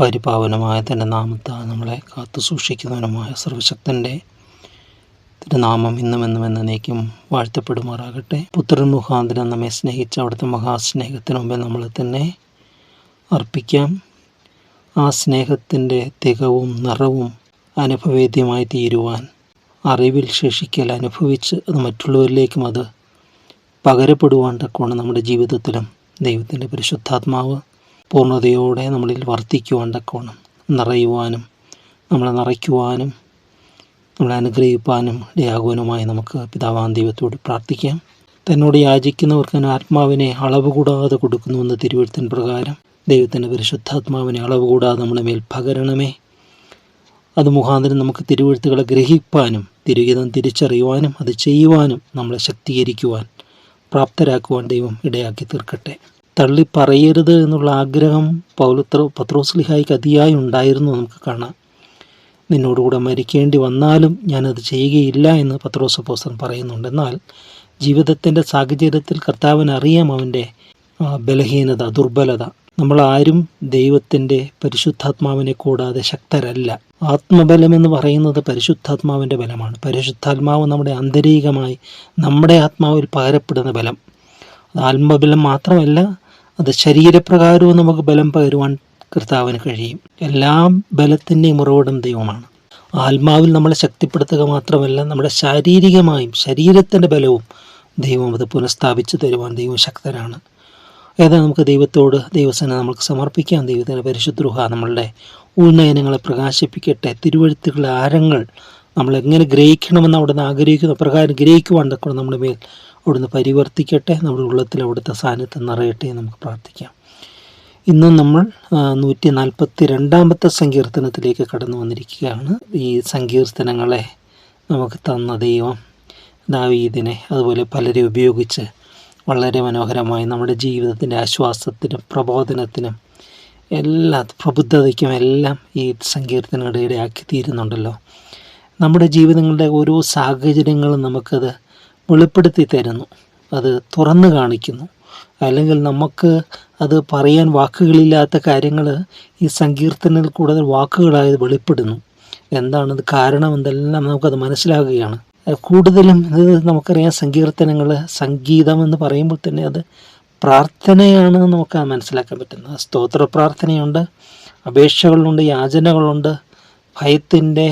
പരിപാവനമായ തന്റെ നാമത്താൽ നമ്മളെ കാത്തു സൂക്ഷിക്കുന്നവനുമായ സർവശക്തന്റെ തിരുനാമം ഇന്നും എന്നും എന്നേക്കും വാഴ്ത്തപ്പെടുമാറാകട്ടെ. പുത്രൻ മുഖാന്തരം നമ്മെ സ്നേഹിച്ച അവിടുത്തെ മഹാസ്നേഹത്തിന് മുമ്പേ നമ്മൾ തന്നെ അർപ്പിക്കാം. ആ സ്നേഹത്തിന്റെ തികവും നിറവും അനുഭവേദ്യമായി തീരുവാൻ അറിവിൽ ശേഷിക്കൽ അനുഭവിച്ച് അത് മറ്റുള്ളവരിലേക്കും അത് പകരപ്പെടുവാൻ തക്കോണം നമ്മുടെ ജീവിതത്തിലും ദൈവത്തിന്റെ പരിശുദ്ധാത്മാവ് പൂർണതയോടെ നമ്മളിൽ വർദ്ധിക്കുവാൻ തക്കോണം നിറയുവാനും നമ്മളെ നിറയ്ക്കുവാനും നമ്മളെ അനുഗ്രഹിപ്പാനും ഇടയാകുവാനുമായി നമുക്ക് പിതാവാൻ ദൈവത്തോട് പ്രാർത്ഥിക്കാം. തന്നോട് യാചിക്കുന്നവർക്ക് ആത്മാവിനെ അളവ് കൂടാതെ കൊടുക്കുന്നുവെന്ന് തിരുവഴുത്തൻ പ്രകാരം ദൈവത്തിന്റെ പരിശുദ്ധാത്മാവിനെ അളവ് കൂടാതെ നമ്മുടെ മേൽ പകരണമേ. അത് മുഖാന്തരം നമുക്ക് തിരുവഴുത്തുകളെ ഗ്രഹിപ്പാനും തിരുഹിതം തിരിച്ചറിയുവാനും അത് ചെയ്യുവാനും നമ്മളെ ശക്തീകരിക്കുവാൻ പ്രാപ്തരാക്കുവാൻ ദൈവം ഇടയാക്കി തീർക്കട്ടെ. തള്ളി പറയരുത് എന്നുള്ള ആഗ്രഹം പൗലത്ര പത്രോസ്ലിഹായിക്ക് അതിയായി ഉണ്ടായിരുന്നു നമുക്ക് കാണാം. നിന്നോടുകൂടെ മരിക്കേണ്ടി വന്നാലും ഞാനത് ചെയ്യുകയില്ല എന്ന് പത്രോസ് പോസ്റ്റൻ പറയുന്നുണ്ട്. എന്നാൽ ജീവിതത്തിന്റെ സാഹചര്യത്തിൽ കർത്താവിന് അറിയാം അവന്റെ ബലഹീനത ദുർബലത. നമ്മളാരും ദൈവത്തിന്റെ പരിശുദ്ധാത്മാവിനെ കൂടാതെ ശക്തരല്ല. ആത്മബലം എന്ന് പറയുന്നത് പരിശുദ്ധാത്മാവിന്റെ ബലമാണ്. പരിശുദ്ധാത്മാവ് നമ്മുടെ ആന്തരികമായി നമ്മുടെ ആത്മാവിൽ പകരപ്പെടുന്ന ബലം. ആത്മബലം മാത്രമല്ല അത് ശരീരപ്രകാരവും നമുക്ക് ബലം പകരുവാൻ കർത്താവിന് കഴിയും. എല്ലാം ബലത്തിന്റെയും ഉറവിടം ദൈവമാണ്. ആത്മാവിൽ നമ്മളെ ശക്തിപ്പെടുത്തുക മാത്രമല്ല നമ്മുടെ ശാരീരികമായും ശരീരത്തിന്റെ ബലവും ദൈവം അത് പുനഃസ്ഥാപിച്ചു തരുവാൻ ദൈവം ശക്തരാണ്. ഏതാ നമുക്ക് ദൈവത്തോട് ദൈവസേന നമുക്ക് സമർപ്പിക്കാം? ദൈവത്തിന്റെ പരിശുദ്രൂഹ നമ്മളുടെ ഉൾനയനങ്ങളെ പ്രകാശിപ്പിക്കട്ടെ. തിരുവഴുത്തുകളുടെ ആരങ്ങൾ നമ്മളെങ്ങനെ ഗ്രഹിക്കണമെന്ന് അവിടെ നിന്ന് ആഗ്രഹിക്കുന്ന പ്രകാരം ഗ്രഹിക്കുവാൻ തക്കണം നമ്മുടെ മേൽ അവിടുന്ന് പരിവർത്തിക്കട്ടെ നമ്മുടെ ഉള്ളത്തിൽ അവിടുത്തെ സാന്നിധ്യം നിറയട്ടെ നമുക്ക് പ്രാർത്ഥിക്കാം. ഇന്ന് നമ്മൾ നൂറ്റി നാൽപ്പത്തി രണ്ടാമത്തെ സങ്കീർത്തനത്തിലേക്ക് കടന്നു വന്നിരിക്കുകയാണ്. ഈ സങ്കീർത്തനങ്ങളെ നമുക്ക് തന്ന ദൈവം ദാവീദിനെ അതുപോലെ പലരെ ഉപയോഗിച്ച് വളരെ മനോഹരമായി നമ്മുടെ ജീവിതത്തിന്റെ ആശ്വാസത്തിനും പ്രബോധനത്തിനും എല്ലാ പ്രബുദ്ധതയ്ക്കും എല്ലാം ഈ സങ്കീർത്തനങ്ങളുടെ ഇടയാക്കി തീരുന്നുണ്ടല്ലോ. നമ്മുടെ ജീവിതങ്ങളുടെ ഓരോ സാഹചര്യങ്ങളും നമുക്കത് വെളിപ്പെടുത്തി തരുന്നു. അത് തുറന്നു കാണിക്കുന്നു. അല്ലെങ്കിൽ നമുക്ക് അത് പറയാൻ വാക്കുകളില്ലാത്ത കാര്യങ്ങൾ ഈ സങ്കീർത്തനത്തിൽ കൂടുതൽ വാക്കുകളായത് വെളിപ്പെടുന്നു. എന്താണത് കാരണം എന്തെല്ലാം നമുക്കത് മനസ്സിലാകുകയാണ്. കൂടുതലും ഇത് നമുക്കറിയാം സങ്കീർത്തനങ്ങൾ സംഗീതം എന്ന് പറയുമ്പോൾ തന്നെ അത് പ്രാർത്ഥനയാണ് നമുക്ക് മനസ്സിലാക്കാൻ പറ്റുന്നത്. സ്തോത്ര പ്രാർത്ഥനയുണ്ട് അപേക്ഷകളുണ്ട് യാചനകളുണ്ട് ഭയത്തിന്റെ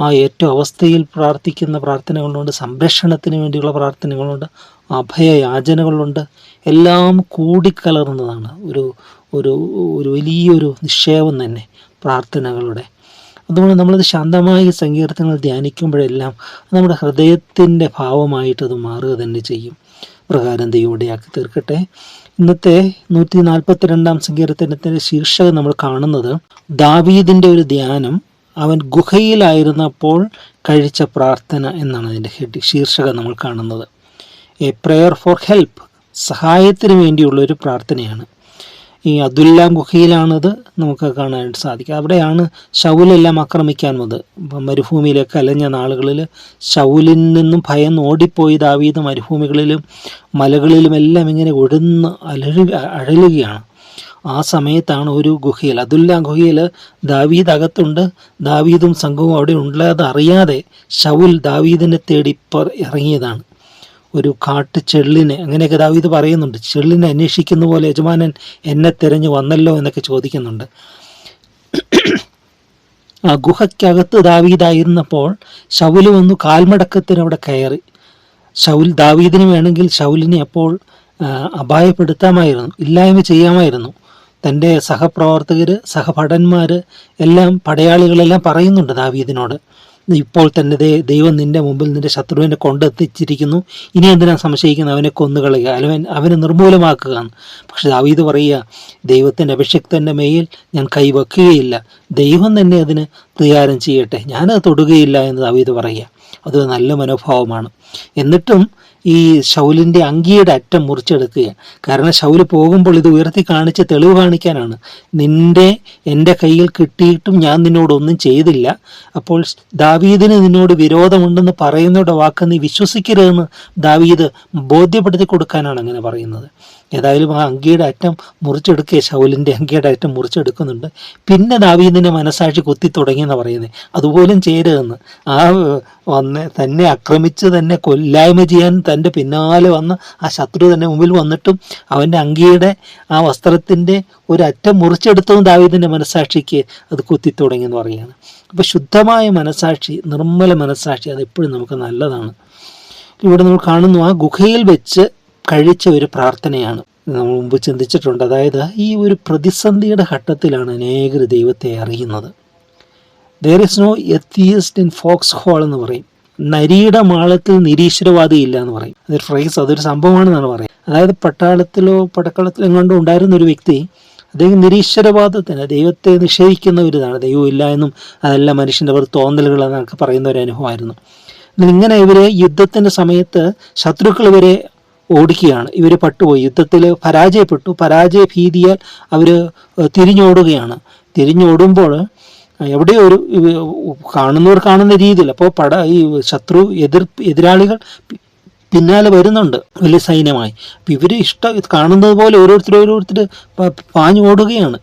ആ ഏറ്റവും അവസ്ഥയിൽ പ്രാർത്ഥിക്കുന്ന പ്രാർത്ഥനകളുണ്ട് സംരക്ഷണത്തിന് വേണ്ടിയുള്ള പ്രാർത്ഥനകളുണ്ട് അഭയയാചനകളുണ്ട്. എല്ലാം കൂടിക്കലർന്നതാണ് ഒരു ഒരു ഒരു വലിയൊരു നിക്ഷേപം തന്നെ പ്രാർത്ഥനകളുടെ. അതുകൊണ്ട് നമ്മളത് ശാന്തമായി സങ്കീർത്തനങ്ങൾ ധ്യാനിക്കുമ്പോഴെല്ലാം നമ്മുടെ ഹൃദയത്തിന്റെ ഭാവമായിട്ടത് മാറുക തന്നെ ചെയ്യും. പ്രകാരം ദൈവടിയാക്കി തീർക്കട്ടെ. ഇന്നത്തെ നൂറ്റി നാൽപ്പത്തി രണ്ടാം സങ്കീർത്തനത്തിന്റെ ശീർഷകം നമ്മൾ കാണുന്നത് ദാവീദിന്റെ ഒരു ധ്യാനം അവൻ ഗുഹയിലായിരുന്നപ്പോൾ കഴിച്ച പ്രാർത്ഥന എന്നാണ് അതിന്റെ ഹെഡ് ശീർഷകം നമ്മൾ കാണുന്നത്. എ പ്രെയർ ഫോർ ഹെൽപ്പ് സഹായത്തിന് വേണ്ടിയുള്ളൊരു പ്രാർത്ഥനയാണ്. ഈ അബ്ദുല്ലാം ഗുഹയിലാണത് നമുക്ക് കാണാനായിട്ട് സാധിക്കുക അവിടെയാണ് ഷൗലെല്ലാം ആക്രമിക്കാൻ വന്നത് മരുഭൂമിയിലൊക്കെ അലഞ്ഞ നാളുകളിൽ ഷൗലിൽ നിന്നും ഭയന്ന് ഓടിപ്പോയി ദാവീദ് മരുഭൂമികളിലും മലകളിലും എല്ലാം ഇങ്ങനെ ഒഴുന്ന് അലഴു അഴലുകയാണ്. ആ സമയത്താണ് ഒരു ഗുഹയിൽ അതുല്ല ഗുഹയിൽ ദാവീദ് അകത്തുണ്ട് ദാവീദും സംഘവും അവിടെ ഉള്ളത് അറിയാതെ ഷൗൽ ദാവീദിനെ തേടി ഇറങ്ങിയതാണ്. ഒരു കാട്ട് ചെള്ളിനെ അങ്ങനെയൊക്കെ ദാവീദ് പറയുന്നുണ്ട്. ചെള്ളിനെ അന്വേഷിക്കുന്ന പോലെ യജമാനൻ എന്നെ തിരഞ്ഞു വന്നല്ലോ എന്നൊക്കെ ചോദിക്കുന്നുണ്ട്. ആ ഗുഹയ്ക്കകത്ത് ദാവീദായിരുന്നപ്പോൾ ഷൗൽ വന്നു കാൽമടക്കത്തിന് അവിടെ കയറി. ഷൗൽ ദാവീദിന് വേണമെങ്കിൽ ഷൗലിനെ അപ്പോൾ അപായപ്പെടുത്താമായിരുന്നു ഇല്ലായ്മ ചെയ്യാമായിരുന്നു. തന്റെ സഹപ്രവർത്തകർ സഹഭടന്മാർ എല്ലാം പടയാളികളെല്ലാം പറയുന്നുണ്ട് ദാവീദിനോട്. ഇപ്പോൾ തന്നെ ദൈവം നിന്റെ മുമ്പിൽ നിന്റെ ശത്രുവിനെ കൊണ്ടെത്തിച്ചിരിക്കുന്നു. ഇനി എന്തിനാ സംശയിക്കുന്നത്? അവനെ കൊന്നുകളയുക. അവൻ അവനെ നിർമൂലമാക്കുക പക്ഷെ ദാവീദ് പറയുക ദൈവത്തിന്റെ അഭിഷിക്തന്റെ മേയിൽ ഞാൻ കൈവെക്കുകയില്ല. ദൈവം തന്നെ അതിന് തയ്യാറം ചെയ്യട്ടെ. ഞാനത് തൊടുകയില്ല എന്ന് ദാവീദ് പറയുക. അത് നല്ല മനോഭാവമാണ്. എന്നിട്ടും ഈ ശൗലിന്റെ അങ്കിയുടെ അറ്റം മുറിച്ചെടുക്കുകയാണ്. കാരണം ശൗൽ പോകുമ്പോൾ ഇത് ഉയർത്തി കാണിച്ച് തെളിവ് കാണിക്കാനാണ്. നിന്റെ എന്റെ കയ്യിൽ കിട്ടിയിട്ടും ഞാൻ നിന്നോടൊന്നും ചെയ്തില്ല. അപ്പോൾ ദാവീദിന് നിന്നോട് വിരോധമുണ്ടെന്ന് പറയുന്നവരുടെ വാക്ക് നീ വിശ്വസിക്കരുതെന്ന് ദാവീദ് ബോധ്യപ്പെടുത്തി കൊടുക്കാനാണ് അങ്ങനെ പറയുന്നത്. ഏതായാലും ആ അങ്കിയുടെ അറ്റം മുറിച്ചെടുക്കുക ശൗലിന്റെ അങ്കിയുടെ അറ്റം മുറിച്ചെടുക്കുന്നുണ്ട്. പിന്നെ ദാവീദിന്റെ മനസാക്ഷി കുത്തി തുടങ്ങിയെന്ന് പറയുന്നത് അതുപോലും ചെയ്യരുതെന്ന് ആ വന്ന് തന്നെ ആക്രമിച്ച് തന്നെ കൊല്ലായ്മ ചെയ്യാൻ തന്റെ പിന്നാലെ വന്ന് ആ ശത്രു തന്നെ മുമ്പിൽ വന്നിട്ടും അവന്റെ അങ്കിയുടെ ആ വസ്ത്രത്തിന്റെ ഒരറ്റം മുറിച്ചെടുത്തതും ദാവീദിന്റെ മനസാക്ഷിക്ക് അത് കുത്തി തുടങ്ങിയെന്ന് പറയുകയാണ്. അപ്പോൾ ശുദ്ധമായ മനസാക്ഷി നിർമ്മല മനസാക്ഷി അത് എപ്പോഴും നമുക്ക് നല്ലതാണ്. ഇവിടെ നമ്മൾ കാണുന്നു ആ ഗുഹയിൽ വെച്ച് കഴിച്ച ഒരു പ്രാർത്ഥനയാണ്. നമ്മൾ മുമ്പ് ചിന്തിച്ചിട്ടുണ്ട്. അതായത് ഈ ഒരു പ്രതിസന്ധിയുടെ ഘട്ടത്തിലാണ് അനേകർ ദൈവത്തെ അറിയുന്നത്. There is no atheist in foxhole എന്ന് പറയും. നരിയുടെ മാളത്തിൽ നിരീശ്വരവാദി ഇല്ല എന്ന് പറയും. അതൊരു ഫ്രൈസ് അതൊരു സംഭവമാണെന്നാണ് പറയുന്നത്. അതായത് പട്ടാളത്തിലോ പടക്കളത്തിലോ എങ്ങാണ്ടോ ഉണ്ടായിരുന്ന ഒരു വ്യക്തി അദ്ദേഹം നിരീശ്വരവാദത്തിന് ദൈവത്തെ നിഷേധിക്കുന്ന ഒരു ഇതാണ്. ദൈവം ഇല്ല എന്നും അതല്ല മനുഷ്യന്റെ വെറും തോന്നലുകളെന്നൊക്കെ പറയുന്ന ഒരു അനുഭവമായിരുന്നു. ഇങ്ങനെ ഇവരെ യുദ്ധത്തിന്റെ സമയത്ത് ശത്രുക്കൾ ഇവരെ ഓടിക്കുകയാണ്. ഇവർ പട്ടുപോയി. യുദ്ധത്തിൽ പരാജയപ്പെട്ടു. പരാജയ ഭീതിയാൽ അവർ തിരിഞ്ഞോടുകയാണ്. തിരിഞ്ഞോടുമ്പോൾ എവിടെയോ ഒരു കാണുന്നവർ കാണുന്ന രീതിയിൽ അപ്പോൾ പട ഈ ശത്രു എതിർ എതിരാളികൾ പിന്നാലെ വരുന്നുണ്ട് വലിയ സൈന്യമായി. ഇവർ ഇഷ്ട കാണുന്നത് പോലെ ഓരോരുത്തർ ഓരോരുത്തർ പാഞ്ഞു ഓടുകയാണ്.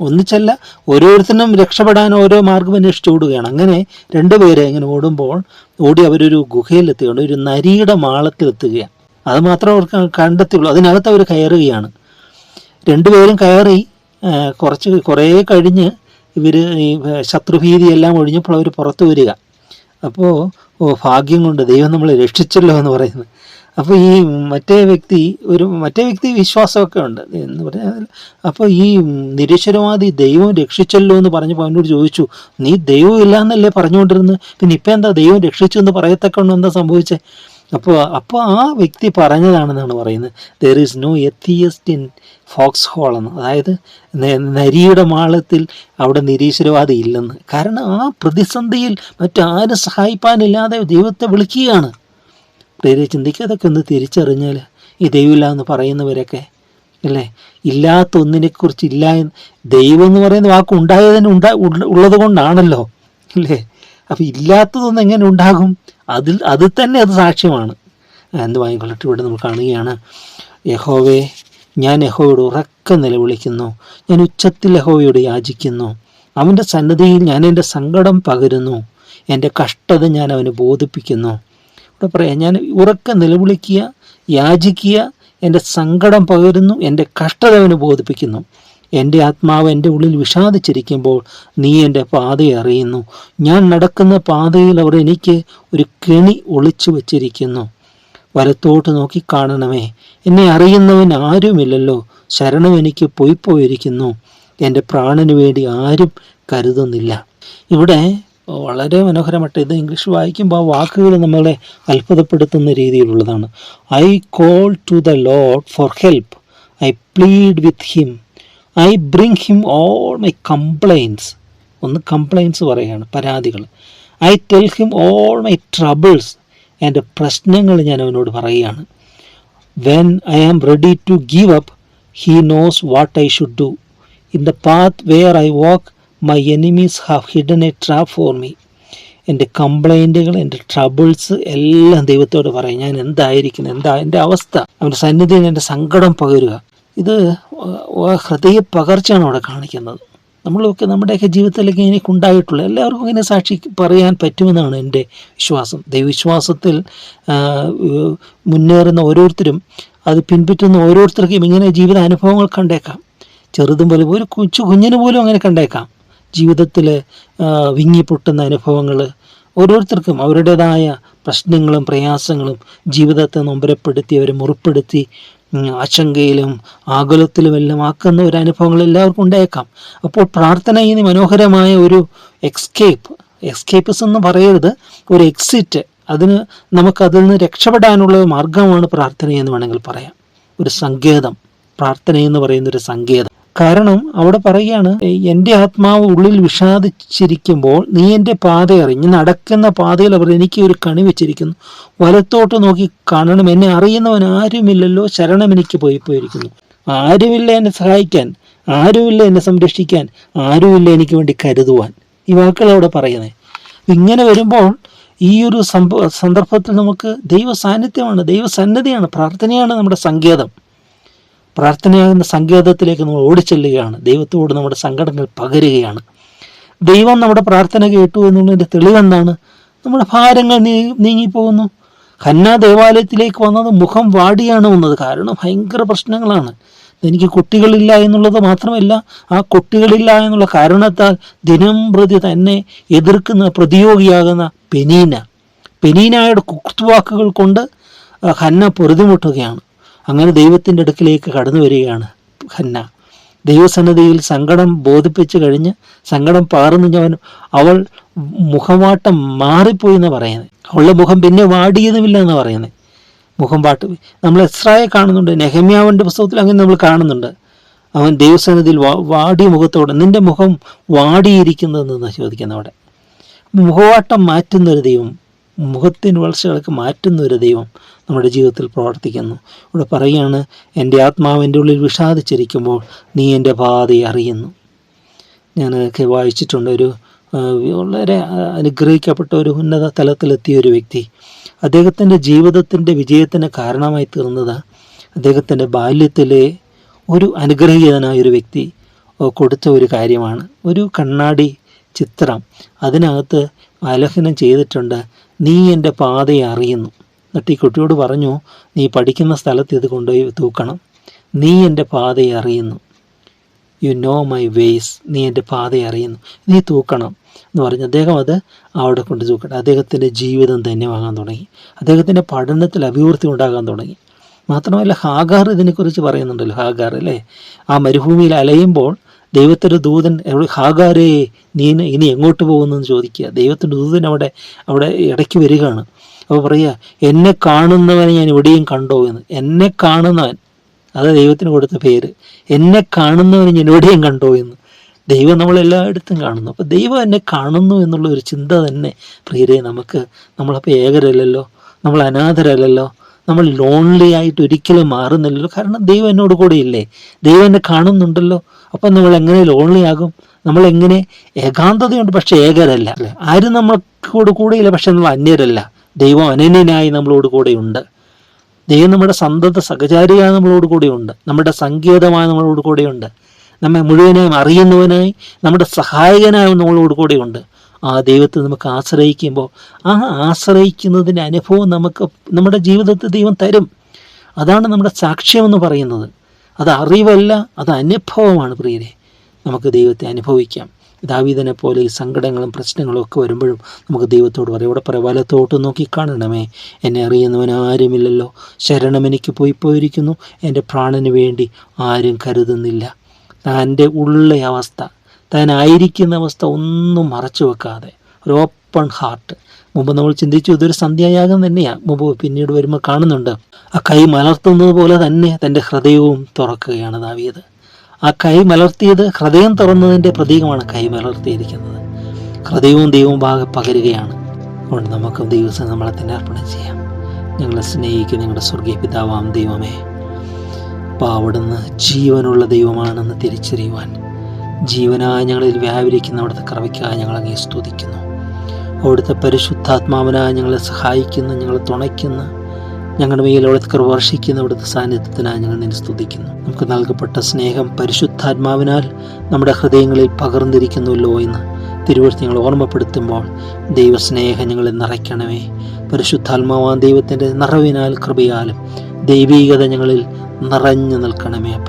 ഒന്നിച്ചല്ല ഓരോരുത്തരും രക്ഷപ്പെടാൻ ഓരോ മാർഗം അന്വേഷിച്ച് ഓടുകയാണ്. അങ്ങനെ രണ്ടുപേരെ ഇങ്ങനെ ഓടുമ്പോൾ ഓടി അവരൊരു ഗുഹയിലെത്തുകയാണ് ഒരു നരിയുടെ മാളത്തിലെത്തുകയാണ്. അത് മാത്രമേ അവർക്ക് കണ്ടെത്തിയുള്ളൂ. അതിനകത്ത് അവർ കയറുകയാണ്. രണ്ടുപേരും കയറി കുറച്ച് കുറേ കഴിഞ്ഞ് ഇവർ ഈ ശത്രുഭീതിയെല്ലാം ഒഴിഞ്ഞപ്പോൾ അവർ പുറത്തു വരിക. അപ്പോൾ ഓ ഭാഗ്യം കൊണ്ട് ദൈവം നമ്മളെ രക്ഷിച്ചല്ലോ എന്ന് പറയുന്നത് അപ്പോൾ ഈ മറ്റേ വ്യക്തി ഒരു മറ്റേ വ്യക്തി വിശ്വാസമൊക്കെ ഉണ്ട്. എന്ന് പറഞ്ഞാൽ അപ്പോൾ ഈ നിരീശ്വരവാദി ദൈവം രക്ഷിച്ചല്ലോ എന്ന് പറഞ്ഞപ്പോൾ അവനോട് ചോദിച്ചു നീ ദൈവം ഇല്ല എന്നല്ലേ പറഞ്ഞുകൊണ്ടിരുന്നത്? പിന്നെ ഇപ്പം എന്താ ദൈവം രക്ഷിച്ചു എന്ന് പറയത്തക്കൊണ്ട് എന്താ സംഭവിച്ചത് അപ്പോൾ അപ്പോൾ ആ വ്യക്തി പറഞ്ഞതാണെന്നാണ് പറയുന്നത്. There is no atheist in foxhole എന്ന്. അതായത് നരിയുടെ മാളത്തിൽ അവിടെ നിരീശ്വരവാദി ഇല്ലെന്ന്. കാരണം ആ പ്രതിസന്ധിയിൽ മറ്റാരും സഹായിപ്പാനില്ലാതെ ദൈവത്തെ വിളിക്കുകയാണ്. പേരെ ചിന്തിക്കുക അതൊക്കെ ഒന്ന് തിരിച്ചറിഞ്ഞാൽ ഈ ദൈവമില്ല എന്ന് പറയുന്നവരൊക്കെ അല്ലേ? ഇല്ലാത്ത ഒന്നിനെക്കുറിച്ച് ഇല്ല ദൈവം എന്ന് പറയുന്ന വാക്ക് ഉണ്ടായതിന് ഉണ്ടാ ഉള്ള- ഉള്ളത് കൊണ്ടാണല്ലോ അല്ലേ? അപ്പം ഇല്ലാത്തതൊന്നും എങ്ങനെ ഉണ്ടാകും? അതിൽ അത് തന്നെ അത് സാക്ഷ്യമാണ്. എന്ത് വാങ്ങിക്കൊള്ളട്ടെ ഇവിടെ നമ്മൾ കാണുകയാണ്. യഹോവേ ഞാൻ യഹോയോട് ഉറക്കം നിലവിളിക്കുന്നു. ഞാൻ ഉച്ചത്തിൽ യഹോവയോട് യാചിക്കുന്നു. അവന്റെ സന്നദ്ധിയിൽ ഞാൻ എന്റെ സങ്കടം പകരുന്നു. എന്റെ കഷ്ടത ഞാൻ അവന് ബോധിപ്പിക്കുന്നു. ഇവിടെ പറയാം ഞാൻ ഉറക്കം നിലവിളിക്കുക യാചിക്കുക എന്റെ സങ്കടം പകരുന്നു എന്റെ കഷ്ടത അവന് ബോധിപ്പിക്കുന്നു. എന്റെ ആത്മാവ് എന്റെ ഉള്ളിൽ വിഷാദിച്ചിരിക്കുമ്പോൾ നീ എന്റെ പാതയെ അറിയുന്നു. ഞാൻ നടക്കുന്ന പാതയിൽ അവർ എനിക്ക് ഒരു കെണി ഒളിച്ചു വച്ചിരിക്കുന്നു. വലത്തോട്ട് നോക്കി കാണണമേ. എന്നെ അറിയുന്നവൻ ആരുമില്ലല്ലോ. ശരണം എനിക്ക് പോയിപ്പോയിരിക്കുന്നു എന്റെ പ്രാണന് വേണ്ടി ആരും കരുതുന്നില്ല. ഇവിടെ വളരെ മനോഹരമായിട്ട് ഇത് ഇംഗ്ലീഷ് വായിക്കുമ്പോൾ ആ വാക്കുകൾ നമ്മളെ അത്ഭുതപ്പെടുത്തുന്ന രീതിയിലുള്ളതാണ്. I call to the Lord for help I plead with him I bring him all my complaints ഒന്ന് കംപ്ലൈൻസ് പറയുകയാണ് പരാതികൾ. I tell him all my troubles എന്റെ പ്രശ്നങ്ങൾ ഞാൻ അവനോട് പറയുകയാണ്. When I am ready to give up he knows what I should do in the path where I walk my enemies have hidden a trap for me എന്റെ കംപ്ലൈന്റുകൾ എന്റെ troubles എല്ലാം ദൈവത്തോട് പറയും. ഞാൻ എന്തായിരിക്കുന്നു എന്താ? എന്റെ അവസ്ഥ? അവന്റെ സന്നിധിയിൽ എന്റെ സങ്കടം പകരുക. ഇത് ഹൃദയ പകർച്ചയാണ് അവിടെ കാണിക്കുന്നത്. നമ്മളൊക്കെ നമ്മുടെയൊക്കെ ജീവിതത്തിലേക്ക് ഇങ്ങനെ ഉണ്ടായിട്ടുള്ള എല്ലാവർക്കും ഇങ്ങനെ സാക്ഷി പറയാൻ പറ്റുമെന്നാണ് എന്റെ വിശ്വാസം. ദൈവവിശ്വാസത്തിൽ മുന്നേറുന്ന ഓരോരുത്തരും അത് പിൻപറ്റുന്ന ഓരോരുത്തർക്കും ഇങ്ങനെ ജീവിത അനുഭവങ്ങൾ കണ്ടേക്കാം. ചെറുതും പോലും ഒരു കൊച്ചു കുഞ്ഞിന് പോലും അങ്ങനെ കണ്ടേക്കാം. ജീവിതത്തിൽ വിങ്ങിപ്പൊട്ടുന്ന അനുഭവങ്ങൾ ഓരോരുത്തർക്കും അവരുടേതായ പ്രശ്നങ്ങളും പ്രയാസങ്ങളും ജീവിതത്തെ നൊമ്പരപ്പെടുത്തി അവരെ മുറിപ്പെടുത്തി ആശങ്കയിലും ആകുലത്തിലുമെല്ലാം ആക്കുന്ന ഒരു അനുഭവങ്ങൾ എല്ലാവർക്കും ഉണ്ടായേക്കാം. അപ്പോൾ പ്രാർത്ഥന ഇനി മനോഹരമായ ഒരു എക്സ്കേപ്പ് എക്സ്കേപ്പ്സ് എന്ന് പറയരുത്. ഒരു എക്സിറ്റ് അതിന് നമുക്കതിൽ നിന്ന് രക്ഷപ്പെടാനുള്ള മാർഗമാണ് പ്രാർത്ഥന എന്ന് വേണമെങ്കിൽ പറയാം. ഒരു സങ്കേതം പ്രാർത്ഥന എന്ന് പറയുന്ന ഒരു സങ്കേതം. കാരണം അവിടെ പറയുകയാണ് എന്റെ ആത്മാവ് ഉള്ളിൽ വിഷാദിച്ചിരിക്കുമ്പോൾ നീ എന്റെ പാത അറിഞ്ഞ് നടക്കുന്ന പാതയിൽ അവർ എനിക്ക് ഒരു കണി വെച്ചിരിക്കുന്നു. വലത്തോട്ട് നോക്കി കാണണം. എന്നെ അറിയുന്നവൻ ആരുമില്ലല്ലോ. ശരണം എനിക്ക് പോയി പോയിരിക്കുന്നു. ആരുമില്ല എന്നെ സഹായിക്കാൻ. ആരുമില്ല എന്നെ സംരക്ഷിക്കാൻ. ആരുമില്ല എനിക്ക് വേണ്ടി കരുതുവാൻ. ഈ വാക്കുകൾ അവിടെ പറയുന്നത് ഇങ്ങനെ വരുമ്പോൾ ഈ ഒരു സംഭവ സന്ദർഭത്തിൽ നമുക്ക് ദൈവ സാന്നിധ്യമാണ് ദൈവസന്നദ്ധിയാണ് പ്രാർത്ഥനയാണ് നമ്മുടെ സങ്കേതം. പ്രാർത്ഥനയാകുന്ന സങ്കേതത്തിലേക്ക് നമ്മൾ ഓടിച്ചെല്ലുകയാണ്. ദൈവത്തോട് നമ്മുടെ സങ്കടങ്ങൾ പകരുകയാണ്. ദൈവം നമ്മുടെ പ്രാർത്ഥന കേട്ടു എന്നുള്ളതിന്റെ തെളിവെന്താണ് നമ്മുടെ ഭാരങ്ങൾ നീ നീങ്ങിപ്പോകുന്നു. ഹന്ന ദേവാലയത്തിലേക്ക് വന്നത് മുഖം വാടിയാണ് വന്നത്. കാരണം ഭയങ്കര പ്രശ്നങ്ങളാണ്. എനിക്ക് കുട്ടികളില്ല എന്നുള്ളത് മാത്രമല്ല ആ കുട്ടികളില്ല എന്നുള്ള കാരണത്താൽ ദിനം പ്രതി തന്നെ എതിർക്കുന്ന പ്രതിയോഗിയാകുന്ന പെനീന. പെനീനായുടെ കുത്തുവാക്കുകൾ കൊണ്ട് ഹന്ന പൊറുതിമുട്ടുകയാണ്. അങ്ങനെ ദൈവത്തിന്റെ അടുക്കിലേക്ക് കടന്നു വരികയാണ് ഹന്ന. ദൈവസന്നിധിയിൽ സങ്കടം ബോധിപ്പിച്ചു കഴിഞ്ഞ് സങ്കടം പാർന്നു ഞാൻ അവൾ മുഖമാട്ടം മാറിപ്പോയി എന്ന് പറയുന്നത്. അവളുടെ മുഖം പിന്നെ വാടിയതുമില്ല എന്ന് പറയുന്നത്. മുഖം പാട്ട് നമ്മൾ എസ്രായെ കാണുന്നുണ്ട്. നെഹമ്യാവിന്റെ പുസ്തകത്തിൽ അങ്ങനെ നമ്മൾ കാണുന്നുണ്ട്. അവൻ ദൈവസന്നിധിയിൽ വാടിയ മുഖത്തോടെ നിന്റെ മുഖം വാടിയിരിക്കുന്നതെന്ന് ചോദിക്കുന്ന അവിടെ. മുഖവാട്ടം മാറ്റുന്നൊരു ദൈവം മുഖത്തിന് വളർച്ചകളൊക്കെ മാറ്റുന്ന ഒരു ദൈവം നമ്മുടെ ജീവിതത്തിൽ പ്രവർത്തിക്കുന്നു. ഇവിടെ പറയുകയാണ് എന്റെ ആത്മാവിന്റെ ഉള്ളിൽ വിഷാദിച്ചിരിക്കുമ്പോൾ നീ എന്റെ പാതയെ അറിയുന്നു. ഞാനൊക്കെ വായിച്ചിട്ടുണ്ട് ഒരു വളരെ അനുഗ്രഹിക്കപ്പെട്ട ഒരു ഉന്നത തലത്തിലെത്തിയ ഒരു വ്യക്തി. അദ്ദേഹത്തിന്റെ ജീവിതത്തിന്റെ വിജയത്തിന് കാരണമായി തീർന്നത് അദ്ദേഹത്തിന്റെ ബാല്യത്തിലെ ഒരു അനുഗ്രഹീതനായ ഒരു വ്യക്തി കൊടുത്ത ഒരു കാര്യമാണ്. ഒരു കണ്ണാടി ചിത്രം. അതിനകത്ത് ആലേഖനം ചെയ്തിട്ടുണ്ട് നീ എന്റെ പാതയെ അറിയുന്നു. എന്നിട്ട് ഈ കുട്ടിയോട് പറഞ്ഞു നീ പഠിക്കുന്ന സ്ഥലത്ത് ഇത് കൊണ്ടുപോയി തൂക്കണം. നീ എന്റെ പാതയെ അറിയുന്നു. യു നോ മൈ വേസ് നീ എന്റെ പാതയെ അറിയുന്നു. നീ തൂക്കണം. എന്ന് പറഞ്ഞ്. അദ്ദേഹം അത് അവിടെ കൊണ്ട് തൂക്കട്ടെ അദ്ദേഹത്തിന്റെ ജീവിതം ധന്യമാകാൻ തുടങ്ങി. അദ്ദേഹത്തിന്റെ പഠനത്തിൽ അഭിവൃദ്ധി ഉണ്ടാകാൻ തുടങ്ങി. മാത്രമല്ല ഹാഗാർ ഇതിനെക്കുറിച്ച് പറയുന്നുണ്ടല്ലോ ഹാഗാർ അല്ലേ? ആ മരുഭൂമിയിൽ അലയുമ്പോൾ ദൈവത്തിന്റെ ദൂതൻ ഹാഗാരേ നീ ഇനി എങ്ങോട്ട് പോകുന്നു? എന്ന് ചോദിക്കുക. ദൈവത്തിന്റെ ദൂതൻ അവിടെ അവിടെ ഇടയ്ക്ക് വരികയാണ്. അപ്പോൾ പറയുക എന്നെ കാണുന്നവനെ ഞാൻ എവിടെയും കണ്ടോ എന്ന്. എന്നെ കാണുന്നവൻ അത് ദൈവത്തിന് കൊടുത്ത പേര്. എന്നെ കാണുന്നവനെ ഞാൻ എവിടെയും കണ്ടോ എന്ന്. ദൈവം നമ്മളെല്ലായിടത്തും കാണുന്നു. അപ്പോൾ ദൈവം എന്നെ കാണുന്നു എന്നുള്ള ഒരു ചിന്ത തന്നെ പ്രിയരെ നമുക്ക് നമ്മളപ്പോൾ ഏകരല്ലല്ലോ നമ്മൾ അനാഥരല്ലല്ലോ നമ്മൾ ലോൺലി ആയിട്ട് ഒരിക്കലും മാറുന്നില്ലല്ലോ. കാരണം ദൈവം എന്നോട് കൂടെ ഇല്ലേ? ദൈവം എന്നെ കാണുന്നുണ്ടല്ലോ. അപ്പം നമ്മൾ എങ്ങനെ ലോൺലി ആകും? നമ്മൾ എങ്ങനെ ഏകാന്തതയുണ്ട് പക്ഷേ ഏകരല്ല. ആരും നമ്മൾക്കോട് കൂടെയില്ല പക്ഷെ നമ്മൾ അന്യരല്ല. ദൈവം അനന്യനായി നമ്മളോട് കൂടെയുണ്ട്. ദൈവം നമ്മുടെ സന്തത സഹചാരിയായി നമ്മളോട് കൂടെയുണ്ട്. നമ്മുടെ സങ്കേതമായി നമ്മളോട് കൂടെയുണ്ട്. നമ്മെ മുഴുവനായും അറിയുന്നവനായി നമ്മുടെ സഹായകനായും നമ്മളോട് കൂടെയുണ്ട്. ആ ദൈവത്തെ നമുക്ക് ആശ്രയിക്കുമ്പോൾ ആ ആശ്രയിക്കുന്നതിന്റെ അനുഭവം നമുക്ക് നമ്മുടെ ജീവിതത്തിൽ ദൈവം തരും. അതാണ് നമ്മുടെ സാക്ഷ്യം എന്ന് പറയുന്നത്. അത് അറിവല്ല അത് അനുഭവമാണ് പ്രിയരെ. നമുക്ക് ദൈവത്തെ അനുഭവിക്കാം. ദാവീദനെ പോലെ ഈ സങ്കടങ്ങളും പ്രശ്നങ്ങളും ഒക്കെ വരുമ്പോഴും നമുക്ക് ദൈവത്തോട് പറയാം ഇവിടെ പറയാം വലത്തോട്ട് നോക്കി കാണണമേ. എന്നെ അറിയുന്നവൻ ആരുമില്ലല്ലോ. ശരണം എനിക്ക് പോയി പോയിരിക്കുന്നു. എന്റെ പ്രാണന് വേണ്ടി ആരും കരുതുന്നില്ല. തന്റെ ഉള്ള അവസ്ഥ താനായിരിക്കുന്ന അവസ്ഥ ഒന്നും മറച്ചു വെക്കാതെ ഒരു ഓപ്പൺ ഹാർട്ട് മുമ്പ് നമ്മൾ ചിന്തിച്ചു ഇതൊരു സന്ധ്യായാഗം തന്നെയാണ് മുമ്പ് പിന്നീട് വരുമ്പോൾ കാണുന്നുണ്ട്. ആ കൈ മലർത്തുന്നത് പോലെ തന്നെ തന്റെ ഹൃദയവും തുറക്കുകയാണ് ദാവീത് ആ കൈ മലർത്തിയത് ഹൃദയം തുറന്നതിന്റെ പ്രതീകമാണ് കൈ മലർത്തിയിരിക്കുന്നത്. ഹൃദയവും ദൈവവും ഭാഗം പകരുകയാണ്. അതുകൊണ്ട് നമുക്ക് ദൈവസം നമ്മളെ തന്നെ അർപ്പണം ചെയ്യാം. ഞങ്ങളെ സ്നേഹിക്കുന്ന ഞങ്ങളുടെ സ്വർഗീയ പിതാവാം ദൈവമേ അപ്പോൾ അവിടുന്ന് ജീവനുള്ള ദൈവമാണെന്ന് തിരിച്ചറിയുവാൻ ജീവനായ ഞങ്ങളിൽ വ്യാപരിക്കുന്ന അവിടുത്തെ കറവയ്ക്കായി ഞങ്ങൾ സ്തുതിക്കുന്നു. അവിടുത്തെ പരിശുദ്ധാത്മാവിനായി ഞങ്ങളെ സഹായിക്കുന്ന ഞങ്ങളെ തുണയ്ക്കുന്ന ഞങ്ങളുടെ മേൽ കൃപ വർഷിക്കുന്ന അവിടുത്തെ സാന്നിധ്യത്തിനായി ഞങ്ങൾ നിന്നെ സ്തുതിക്കുന്നു. നമുക്ക് നൽകപ്പെട്ട സ്നേഹം പരിശുദ്ധാത്മാവിനാൽ നമ്മുടെ ഹൃദയങ്ങളിൽ പകർന്നിരിക്കുന്നുവല്ലോ എന്ന് തിരുവഴുത്ത് ഞങ്ങൾ ഓർമ്മപ്പെടുത്തുമ്പോൾ ദൈവസ്നേഹം ഞങ്ങളെ നിറയ്ക്കണമേ. പരിശുദ്ധാത്മാവാൻ ദൈവത്തിന്റെ നിറവിനാൽ കൃപയാലും ദൈവീകത ഞങ്ങളിൽ നിറഞ്ഞു നിൽക്കണമേ അപ്പ.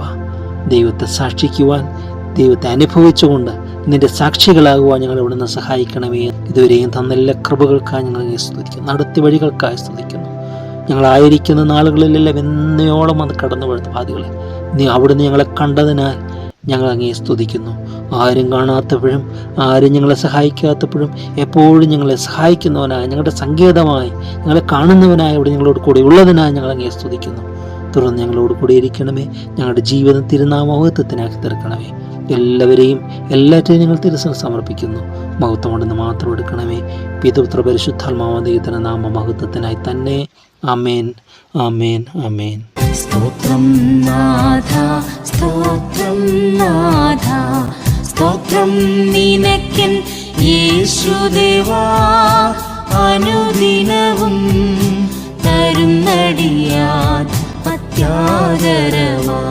ദൈവത്തെ സാക്ഷിക്കുവാൻ ദൈവത്തെ അനുഭവിച്ചുകൊണ്ട് നിന്റെ സാക്ഷികളാകുവാൻ ഞങ്ങൾ ഇവിടുന്ന് സഹായിക്കണമേ. ഇതുവരെയും തന്ന എല്ലാ കൃപകൾക്കായി ഞങ്ങൾ സ്തുതിക്കുന്നു. നടത്തി വഴികൾക്കായി സ്തുതിക്കുന്നു. ഞങ്ങളായിരിക്കുന്ന നാളുകളിലെല്ലാം എന്നയോളം അത് കടന്നു പാതികളെ നീ അവിടുന്ന് ഞങ്ങളെ കണ്ടതിനാൽ ഞങ്ങൾ അങ്ങേ സ്തുതിക്കുന്നു. ആരും കാണാത്തപ്പോഴും ആരും ഞങ്ങളെ സഹായിക്കാത്തപ്പോഴും എപ്പോഴും ഞങ്ങളെ സഹായിക്കുന്നവനായി ഞങ്ങളുടെ സങ്കേതമായി ഞങ്ങളെ കാണുന്നവനായി അവിടെ ഞങ്ങളോട് കൂടെ ഉള്ളതിനായി ഞങ്ങൾ അങ്ങേ സ്തുതിക്കുന്നു. തുടർന്ന് ഞങ്ങളോട് കൂടെ ഇരിക്കണമേ. ഞങ്ങളുടെ ജീവിതം തിരുനാമഹത്വത്തിനാക്കി തീർക്കണമേ. എല്ലാവരെയും എല്ലാറ്റിനും ഞങ്ങൾ തിരുസൽ സമർപ്പിക്കുന്നു. മഹത്വം കൊണ്ടെന്ന് മാത്രം എടുക്കണമേ. പിതൃപുത്ര പരിശുദ്ധാത്മാവ ദൈവത്തിന് നാമ മഹത്വത്തിനായി തന്നെ അമേൻ അമേൻ അമേൻ സ്തോത്രം നാഥ സ്തോത്രം നാഥ സ്തോത്രം നിനക്കൻ യേശുദേവാ അനുദിനവും തരുന്നടിയാ അത്യാദരവാ.